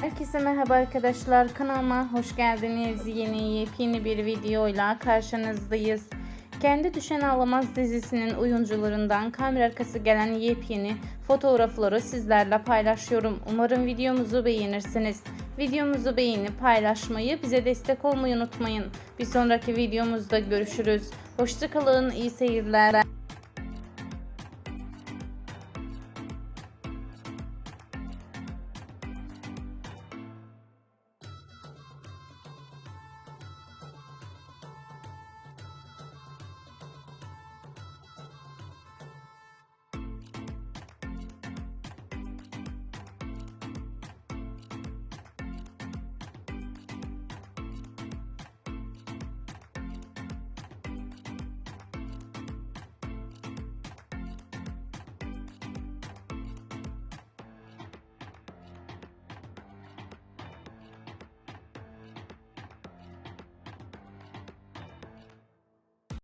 Herkese merhaba arkadaşlar kanalıma hoş geldiniz. Yeni yepyeni bir videoyla karşınızdayız. Kendi Düşen Ağlamaz dizisinin oyuncularından kamera arkası gelen yepyeni fotoğrafları sizlerle paylaşıyorum. Umarım videomuzu beğenirsiniz. Videomuzu beğenip paylaşmayı, bize destek olmayı unutmayın. Bir sonraki videomuzda görüşürüz. Hoşçakalın, iyi seyirler.